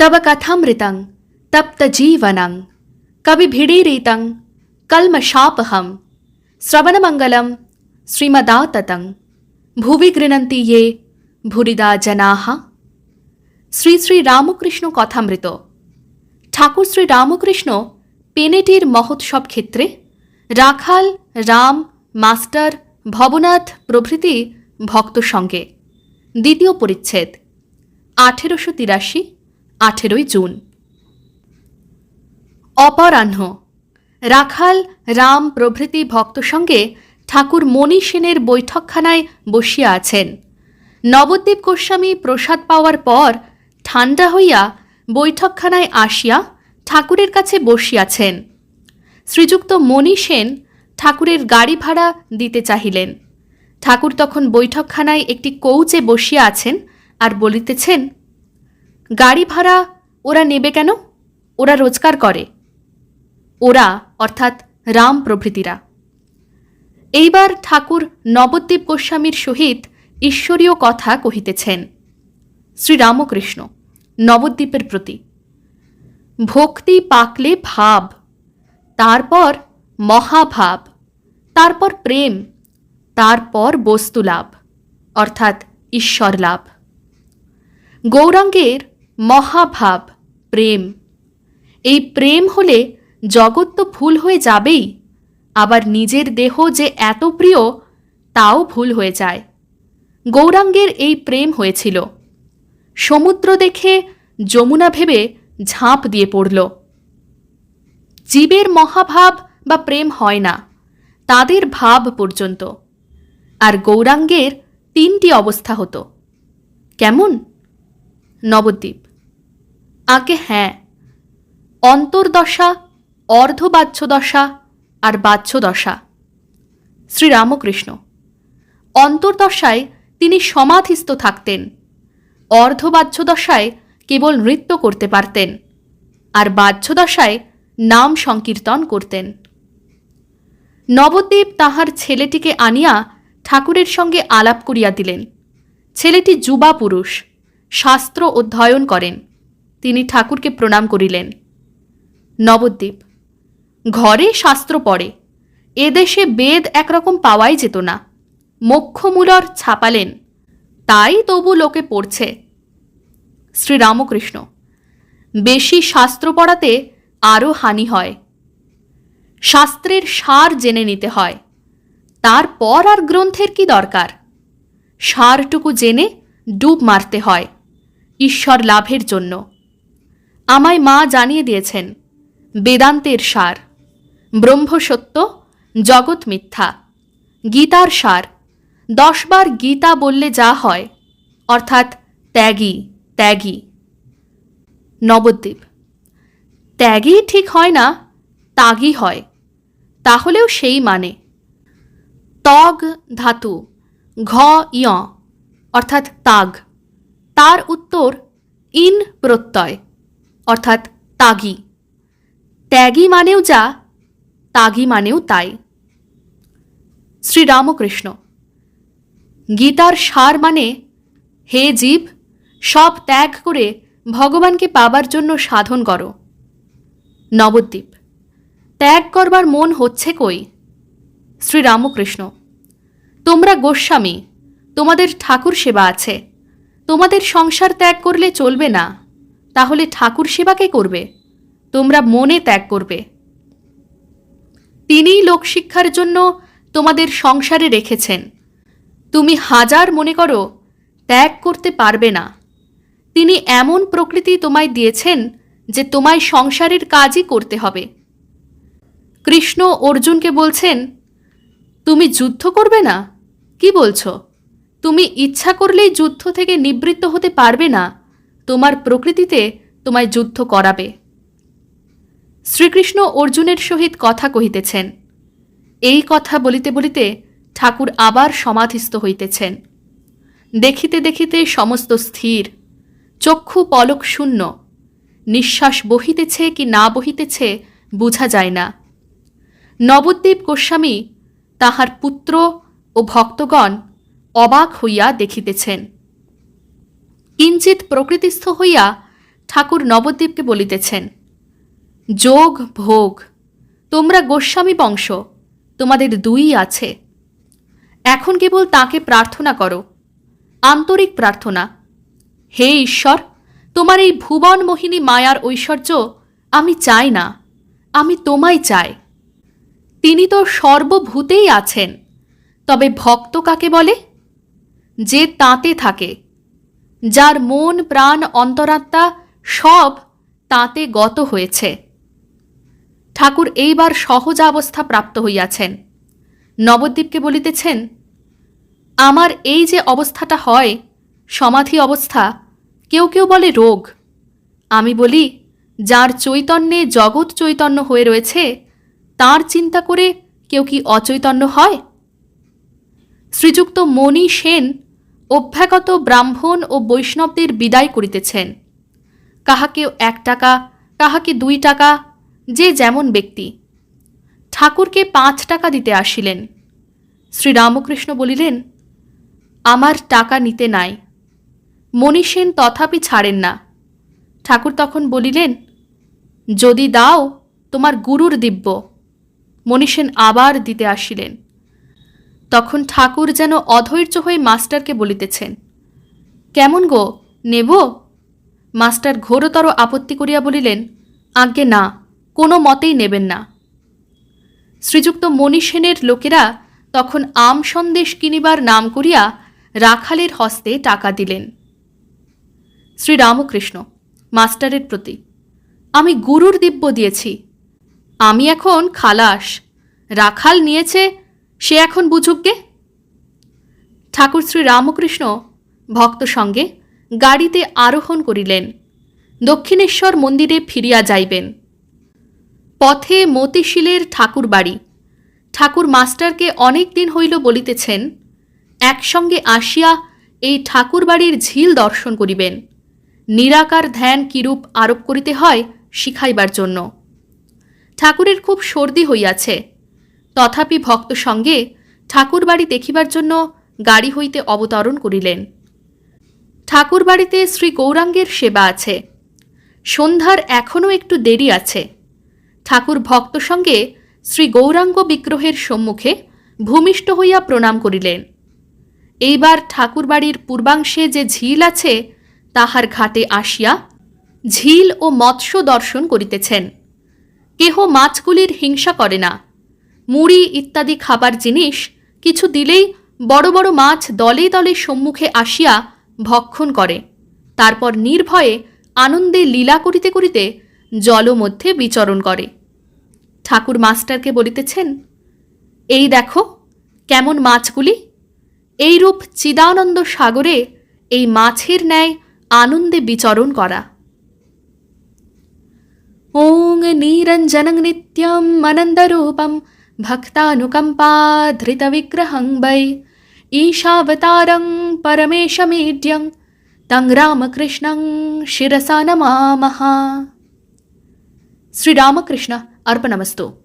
तव कथामृतं तप्तजीवनं कविभिडीरितं कल्मषापहं श्रवणमङ्गलं श्रीमदाततं ভুবি গৃণন্তি ইয়ে ভুরিদা জনাহা শ্রী শ্রী রামকৃষ্ণ কথামৃত ঠাকুর শ্রী রামকৃষ্ণ পেনেটির মহোৎসব ক্ষেত্রে রাখাল রাম মাস্টার ভবনাথ প্রভৃতি ভক্ত সঙ্গে দ্বিতীয় পরিচ্ছেদ আঠেরোশো তিরাশি আঠেরোই জুন। অপরাহ্ন। রাখাল রাম প্রভৃতি ভক্ত সঙ্গে ঠাকুর মণি সেনের বৈঠকখানায় বসিয়া আছেন। নবদ্বীপ গোস্বামী প্রসাদ পাওয়ার পর ঠান্ডা হইয়া বৈঠকখানায় আসিয়া ঠাকুরের কাছে বসিয়াছেন। শ্রীযুক্ত মণি সেন ঠাকুরের গাড়ি ভাড়া দিতে চাহিলেন। ঠাকুর তখন বৈঠকখানায় একটি কৌচে বসিয়া আছেন আর বলিতেছেন গাড়ি ভাড়া ওরা নেবে কেন? ওরা রোজগার করে। ওরা, অর্থাৎ রাম প্রভৃতিরা। এইবার ঠাকুর নবদ্বীপ গোস্বামীর সহিত ঈশ্বরীয় কথা কহিতেছেন শ্রীরামকৃষ্ণ নবদ্বীপের প্রতি। ভক্তি পাকলে ভাব, তারপর মহাভাব, তারপর প্রেম, তারপর বস্তু লাভ অর্থাৎ ঈশ্বর লাভ গৌরাঙ্গের মহাভাব, প্রেম। এই প্রেম হলে জগৎ তো ভুল হয়ে যাবেই, আবার নিজের দেহ যে এত প্রিয়, তাও ভুল হয়ে যায়। গৌরাঙ্গের এই প্রেম হয়েছিল। সমুদ্র দেখে যমুনা ভেবে ঝাঁপ দিয়ে পড়ল। জীবের মহাভাব বা প্রেম হয় না, তাদের ভাব পর্যন্ত। আর গৌরাঙ্গের তিনটি অবস্থা হতো। কেমন? নবদ্বীপ। আগে হ্যাঁ অন্তর্দশা, অর্ধবাহ্যদশা আর বাহ্যদশা। শ্রীরামকৃষ্ণ, অন্তর্দশায় তিনি সমাধিস্থ থাকতেন, অর্ধবাহ্যদশায় কেবল নৃত্য করতে পারতেন আর বাহ্যদশায় নাম সংকীর্তন করতেন। নবদ্বীপ তাহার ছেলেটিকে আনিয়া ঠাকুরের সঙ্গে আলাপ করিয়া দিলেন। ছেলেটি যুবা পুরুষ, শাস্ত্র অধ্যয়ন করেন। তিনি ঠাকুরকে প্রণাম করিলেন। নবদ্বীপ, ঘরে শাস্ত্র পড়ে এদেশে বেদ একরকম পাওয়াই যেত না। মোক্ষমূলর ছাপালেন, তাই তবু লোকে পড়ছে। শ্রীরামকৃষ্ণ, বেশি শাস্ত্র পড়াতে আরও হানি হয়। শাস্ত্রের সার জেনে নিতে হয় তারপর আর গ্রন্থের কি দরকার? সারটুকু জেনে ডুব মারতে হয়, ঈশ্বর লাভের জন্য। আমায় মা জানিয়ে দিয়েছেন, বেদান্তের সার, ব্রহ্মসত্য, জগৎ মিথ্যা, গীতার সার, দশবার গীতা বললে যা হয়, অর্থাৎ ত্যাগী ত্যাগী। নবদ্বীপ, ত্যাগী ঠিক হয় না তাগই হয়, তাহলেও সেই মানে। তগ ধাতু, ঘ ইয়, অর্থাৎ তাগ, তার উত্তর ইন প্রত্যয়। অর্থাৎ তাগি। ত্যাগী মানেও যা, তাগি মানেও তাই। শ্রীরামকৃষ্ণ। গীতার সার মানে হে জীব, সব ত্যাগ করে ভগবানকে পাবার জন্য সাধন করো। নবদ্বীপ। ত্যাগ করবার মন হচ্ছে কই? শ্রীরামকৃষ্ণ। তোমরা গোস্বামী, তোমাদের ঠাকুর সেবা আছে। তোমাদের সংসার ত্যাগ করলে চলবে না। তাহলে ঠাকুর সেবাকে করবে? তোমরা মনে ত্যাগ করবে। তিনিই লোকশিক্ষার জন্য তোমাদের সংসারে রেখেছেন। তুমি হাজার মনে করো, ত্যাগ করতে পারবে না। তিনি এমন প্রকৃতি তোমায় দিয়েছেন যে তোমায় সংসারের কাজই করতে হবে। কৃষ্ণ অর্জুনকে বলছেন, তুমি যুদ্ধ করবে না? কি বলছো? তুমি ইচ্ছা করলেই যুদ্ধ থেকে নিবৃত্ত হতে পারবে না। তোমার প্রকৃতিতে তোমায় যুদ্ধ করাবে। শ্রীকৃষ্ণ অর্জুনের সহিত কথা কহিতেছেন। এই কথা বলিতে বলিতে ঠাকুর আবার সমাধিস্থ হইতেছেন। দেখিতে দেখিতে সমস্ত স্থির, চক্ষু পলক শূন্য, নিঃশ্বাস বহিতেছে কি না বহিতেছে বুঝা যায় না। নবদ্বীপ গোস্বামী তাহার পুত্র ও ভক্তগণ অবাক হইয়া দেখিতেছেন। কিঞ্চিত প্রকৃতিস্থ হইয়া ঠাকুর নবদ্বীপকে বলিতেছেন, যোগ, ভোগ, তোমরা গোস্বামী বংশ, তোমাদের দুই আছে। এখন কেবল তাকে প্রার্থনা করো, আন্তরিক প্রার্থনা। হে ঈশ্বর, তোমার এই ভুবন মোহিনী মায়ার ঐশ্বর্য আমি চাই না, আমি তোমায় চাই। তিনি তো সর্বভূতেই আছেন, তবে ভক্ত কাকে বলে? যে তাঁতে থাকে যার মন, প্রাণ, অন্তরাত্মা সব তাঁতে গত হয়েছে। ঠাকুর এইবার সহজাবস্থা প্রাপ্ত হইয়াছেন। নবদ্বীপকে বলিতেছেন, আমার এই যে অবস্থাটা হয়, সমাধি অবস্থা, কেউ কেউ বলে রোগ। আমি বলি, যার চৈতন্যে জগৎ চৈতন্য হয়ে রয়েছে, তার চিন্তা করে কেউ কি অচৈতন্য হয়? শ্রীযুক্ত মণি সেন অভ্যাগত ব্রাহ্মণ ও বৈষ্ণবদের বিদায় করিতেছেন। কাহাকে এক টাকা, কাহাকে দুই টাকা, যে যেমন ব্যক্তি। ঠাকুরকে পাঁচ টাকা দিতে আসিলেন। শ্রীরামকৃষ্ণ বলিলেন, আমার টাকা নিতে নাই। মনীষেন তথাপি ছাড়েন না। ঠাকুর তখন বলিলেন, যদি দাও, তোমার গুরুর দিব্য। মনীষেন আবার দিতে আসিলেন। তখন ঠাকুর যেন অধৈর্য হয়ে মাস্টারকে বলিতেছেন, কেমন গো, নেব? মাস্টার ঘোরতর আপত্তি করিয়া বলিলেন, আজ্ঞে না, কোনো মতেই নেবেন না। শ্রীযুক্ত মণিসেনের লোকেরা তখন আম সন্দেশ কিনিবার নাম করিয়া রাখালের হস্তে টাকা দিলেন। শ্রীরামকৃষ্ণ, মাস্টারের প্রতি, আমি গুরুর দিব্য দিয়েছি, আমি এখন খালাস, রাখাল নিয়েছে সে এখন বুঝুককে ঠাকুর শ্রী রামকৃষ্ণ ভক্ত সঙ্গে গাড়িতে আরোহণ করিলেন। দক্ষিণেশ্বর মন্দিরে ফিরিয়া যাইবেন। পথে মতিশিলের ঠাকুর বাড়ি। ঠাকুর মাস্টারকে অনেক দিন হইল বলিতেছেন, একসঙ্গে আসিয়া এই ঠাকুর বাড়ির ঝিল দর্শন করিবেন। নিরাকার ধ্যান কিরূপ আরোপ করিতে হয় শিখাইবার জন্য। ঠাকুরের খুব সর্দি হইয়াছে। তথাপি ভক্ত সঙ্গে ঠাকুর বাড়ি দেখিবার জন্য গাড়ি হইতে অবতরণ করিলেন। ঠাকুর বাড়িতে শ্রী গৌরাঙ্গের সেবা আছে। সন্ধ্যার এখনও একটু দেরি আছে। ঠাকুর ভক্ত সঙ্গে শ্রী গৌরাঙ্গ বিগ্রহের সম্মুখে ভূমিষ্ঠ হইয়া প্রণাম করিলেন। এইবার ঠাকুর বাড়ির পূর্বাংশে যে ঝিল আছে, তাহার ঘাটে আসিয়া ঝিল ও মৎস্য দর্শন করিতেছেন। কেহ মাছগুলির হিংসা করে না। মুড়ি ইত্যাদি খাবার জিনিস কিছু দিলেই বড় বড় মাছ দলে দলে সম্মুখে আসিয়া ভক্ষণ করে। তারপর নির্ভয়ে আনন্দে লীলা করিতে করিতে জল মধ্যে বিচরণ করে। ঠাকুর মাস্টারকে বলিতেছেন, এই দেখো কেমন মাছগুলি। এইরূপ চিদানন্দ সাগরে এই মাছের ন্যায় আনন্দে বিচরণ করা। ওং নিরঞ্জনং নিত্যম আনন্দরূপম भक्तानुकम्पाधृतविग्रहं वै ईशावतारं परमेशमीड्यं तं रामकृष्णं शिरसा नमामः। श्रीरामकृष्ण अर्पणमस्तु।